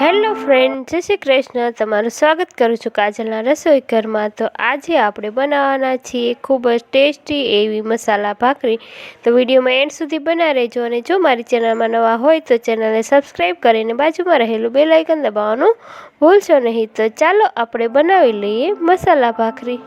Hello friend, જય શ્રી કૃષ્ણ. તમારું સ્વાગત કરું છું કાજલના રસોઈ ઘરમાં. તો આજે આપણે બનાવવાના છીએ ખૂબ જ ટેસ્ટી એવી મસાલા ભાખરી. તો વિડીયોમાં એન્ડ સુધી બના રહેજો અને જો મારી ચેનલમાં નવા હોય તો ચેનલને સબસ્ક્રાઈબ કરીને બાજુમાં રહેલું બેલ આઇકન દબાવવાનું ભૂલશો નહીં. તો ચાલો આપણે બનાવી લઈએ મસાલા ભાખરી.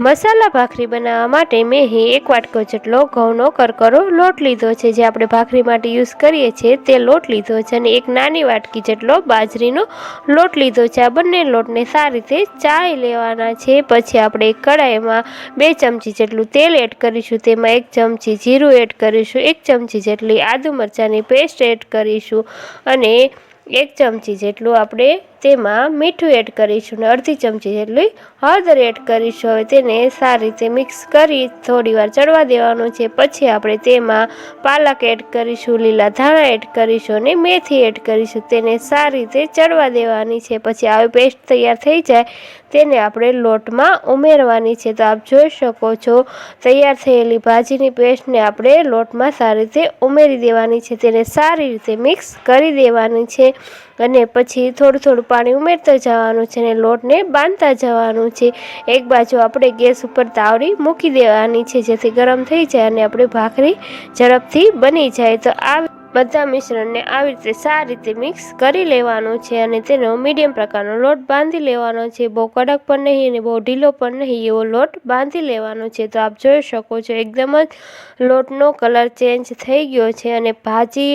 મસાલા ભાખરી બનાવવા માટે મેં અહીં એક વાટકો જેટલો, ઘઉંનો કરકરો લોટ લીધો છે. જે આપણે ભાખરી માટે યુઝ કરીએ છીએ તે લોટ લીધો છે અને એક નાની વાટકી જેટલો બાજરીનો લોટ લીધો છે. આ બંને લોટને સારી રીતે ચાળી લેવાના છે. પછી આપણે એક કડાઈમાં બે ચમચી જેટલું તેલ એડ કરીશું. તેમાં એક ચમચી જીરું એડ કરીશું. એક ચમચી જેટલી આદુ મરચાંની પેસ્ટ એડ કરીશું. અને એક ચમચી જેટલું આપણે તેમાં મીઠું એડ કરીશું ને અડધી ચમચી જેટલી હળદર એડ કરીશું. હવે તેને સારી રીતે મિક્સ કરી થોડી વાર ચડવા દેવાનું છે. પછી આપણે તેમાં પાલક એડ કરીશું, લીલા ધાણા એડ કરીશું અને મેથી એડ કરીશું. તેને સારી રીતે ચડવા દેવાની છે. પછી આવી પેસ્ટ તૈયાર થઈ જાય તેને આપણે લોટમાં ઉમેરવાની છે. તો આપ જોઈ શકો છો, તૈયાર થયેલી ભાજીની પેસ્ટને આપણે લોટમાં સારી રીતે ઉમેરી દેવાની છે. તેને સારી રીતે મિક્સ કરી દેવાની છે અને પછી થોડું થોડું પાણી ઉમેરતા જવાનું છે અને લોટને બાંધતા જવાનું છે. એક બાજુ આપણે ગેસ ઉપર તાવડી મૂકી દેવાની છે જેથી ગરમ થઈ જાય અને આપણે ભાખરી ઝડપથી બની જાય. તો આ બધા મિશ્રણને આવી રીતે સારી રીતે મિક્સ કરી લેવાનું છે અને તેનો મીડિયમ પ્રકારનો લોટ બાંધી લેવાનો છે. બહુ કડક પણ નહીં અને બહુ ઢીલો પણ નહીં એવો લોટ બાંધી લેવાનો છે. તો આપ જોઈ શકો છો એકદમ જ લોટનો કલર ચેન્જ થઈ ગયો છે અને ભાજી,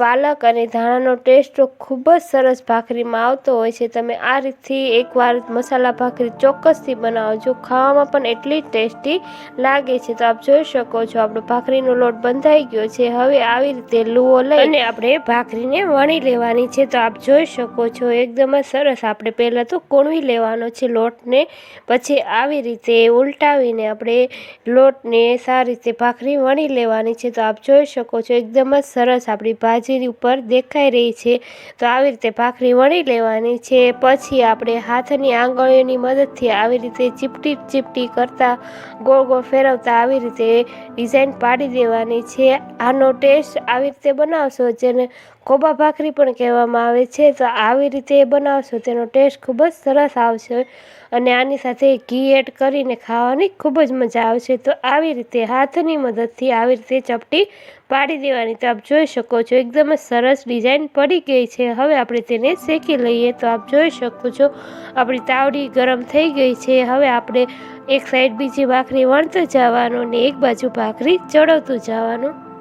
પાલક અને ધાણાનો ટેસ્ટ ખૂબ જ સરસ ભાખરીમાં આવતો હોય છે. તમે આ રીતથી એકવાર મસાલા ભાખરી ચોક્કસથી બનાવજો ખાવામાં પણ એટલી જ ટેસ્ટી લાગે છે. તો આપ જોઈ શકો છો આપણો ભાખરીનો લોટ બંધાઈ ગયો છે. હવે આવી રીતે લુઓ લઈ. અને આપણે ભાખરીને વણી લેવાની છે. તો આપ જોઈ શકો છો, એકદમ જ સરસ. આપણે પહેલાં તો કોણવી લેવાનો છે લોટને. પછી આવી રીતે ઉલટાવીને આપણે લોટને સારી રીતે ભાખરી વણી લેવાની છે. તો આપ જોઈ શકો છો, એકદમ જ સરસ આપણી ભાજીની ઉપર દેખાઈ રહી છે. તો આવી રીતે ભાખરી વણી લેવાની છે. પછી આપણે હાથની આંગળીઓની મદદથી આવી રીતે ચીપટી ચીપટી કરતા, ગોળ ગોળ ફેરવતા આવી રીતે ડિઝાઇન પાડી દેવાની છે. આનો ટેસ્ટ આવી રીતે બનાવશો, જેને કોબા ભાખરી પણ કહેવામાં આવે છે, તો આવી રીતે બનાવશો, તેનો ટેસ્ટ ખૂબ જ સરસ આવશે અને આની સાથે ઘી એડ કરીને ખાવાની ખૂબ જ મજા આવશે. તો આવી રીતે હાથની મદદથી આવી રીતે ચપટી પાડી દેવાની. તો આપ જોઈ શકો છો, એકદમ જ સરસ ડિઝાઇન પડી ગઈ છે. હવે આપણે તેને શેકી લઈએ. તો આપ જોઈ શકો છો, આપણી તાવડી ગરમ થઈ ગઈ છે. હવે આપણે એક સાઈડ બીજી ભાખરી વણતું જવાનું ને એક બાજુ ભાખરી ચડવતું જવાનું.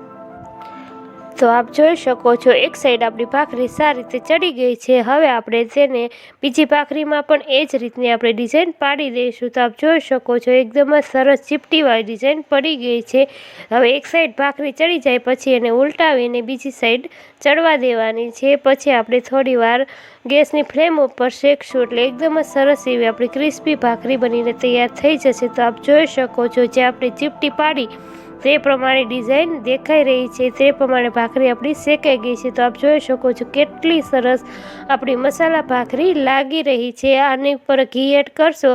તો આપ જોઈ શકો છો, એક સાઈડ આપણી ભાખરી સારી રીતે ચડી ગઈ છે. હવે આપણે તેને બીજી ભાખરીમાં પણ એ જ રીતની આપણે ડિઝાઇન પાડી દઈશું. તો આપ જોઈ શકો છો, એકદમ જ સરસ ચીપટીવાળી ડિઝાઇન પડી ગઈ છે. હવે એક સાઈડ ભાખરી ચડી જાય, પછી એને ઉલટાવીને બીજી સાઈડ ચડવા દેવાની છે. પછી આપણે થોડી વાર ગેસની ફ્લેમ ઉપર શેકશું, એટલે એકદમ જ સરસ એવી આપણી ક્રિસ્પી ભાખરી બનીને તૈયાર થઈ જશે. તો આપ જોઈ શકો છો, જે આપણે ચીપટી પાડી તે પ્રમાણે ડિઝાઇન દેખાઈ રહી છે. તે પ્રમાણે ભાખરી આપણી શેકાઈ ગઈ છે. તો આપ જોઈ શકો છો કેટલી સરસ આપણી મસાલા ભાખરી લાગી રહી છે. આની ઉપર ઘી એડ કરશો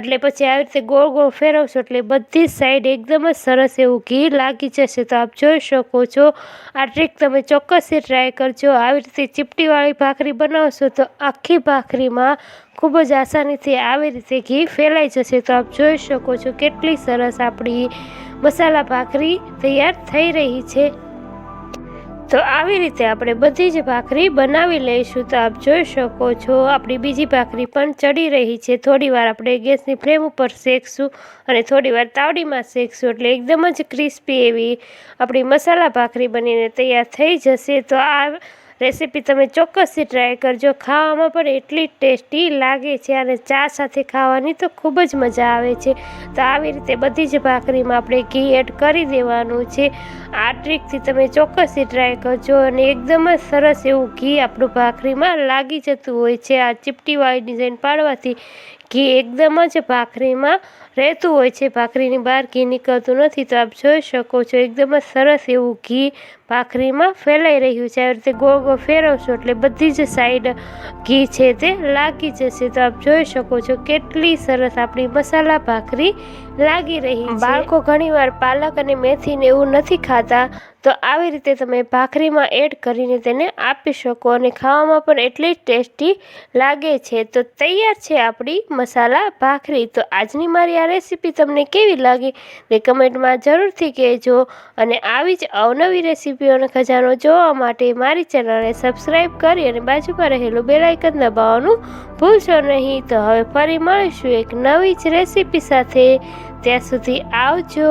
એટલે પછી આવી રીતે ગોળ ગોળ ફેરવશો એટલે બધી સાઈડ એકદમ જ સરસ એવું ઘી લાગી જશે. તો આપ જોઈ શકો છો આ ટ્રીક તમે ચોક્કસથી ટ્રાય કરજો. આવી રીતે ચીપટીવાળી ભાખરી બનાવશો તો આખી ભાખરીમાં ખૂબ જ આસાનીથી આવી રીતે ઘી ફેલાઈ જશે. તો આપ જોઈ શકો છો કેટલી સરસ આપણી મસાલા ભાખરી તૈયાર થઈ રહી છે. તો આવી રીતે આપણે બધી જ ભાખરી બનાવી લઈશું. તો આપ જોઈ શકો છો, આપણી બીજી ભાખરી પણ ચડી રહી છે. થોડીવાર આપણે ગેસની ફ્લેમ ઉપર શેકશું અને થોડીવાર તાવડીમાં શેકશું એટલે એકદમ જ ક્રિસ્પી એવી આપણી મસાલા ભાખરી બનીને તૈયાર થઈ જશે. તો આ રેસીપી તમે ચોક્કસથી ટ્રાય કરજો. ખાવામાં પણ એટલી ટેસ્ટી લાગે છે અને ચા સાથે ખાવાની તો ખૂબ જ મજા આવે છે. તો આવી રીતે બધી જ ભાખરીમાં આપણે ઘી એડ કરી દેવાનું છે. આ ટ્રીકથી તમે ચોક્કસથી ટ્રાય કરજો અને એકદમ જ સરસ એવું ઘી આપણું ભાખરીમાં લાગી જતું હોય છે. આ ચીપટીવાળી ડિઝાઇન પાડવાથી ઘી એકદમ જ ભાખરીમાં રહેતું હોય છે. ભાખરીની બહાર ઘી નીકળતું નથી તો આપ જોઈ શકો છો એકદમ જ સરસ એવું ઘી ભાખરીમાં ફેલાઈ રહ્યું છે. આવી રીતે ગોળ ગોળ ફેરવશો એટલે બધી જ સાઈડ ઘી છે તે લાગી જશે. તો આપ જોઈ શકો છો કેટલી સરસ આપણી મસાલા ભાખરી લાગી રહી બાળકો ઘણીવાર પાલક અને મેથીને એવું નથી ખાતા તો આવી રીતે તમે ભાખરીમાં એડ કરીને તેને આપી શકો અને ખાવામાં પણ એટલી જ ટેસ્ટી લાગે છે. તો તૈયાર છે આપણી મસાલા ભાખરી. તો આજની મારી આ રેસીપી તમને કેવી લાગી? તે કમેન્ટમાં જરૂરથી કહેજો. અને આવી જ અવનવી રેસીપીઓનો ખજાનો જોવા માટે મારી ચેનલને સબસ્ક્રાઈબ કરી અને બાજુમાં રહેલું બેલાઇકન દબાવવાનું ભૂલશો નહીં. તો હવે ફરી મળીશું એક નવી જ રેસીપી સાથે. ત્યાં સુધી આવજો.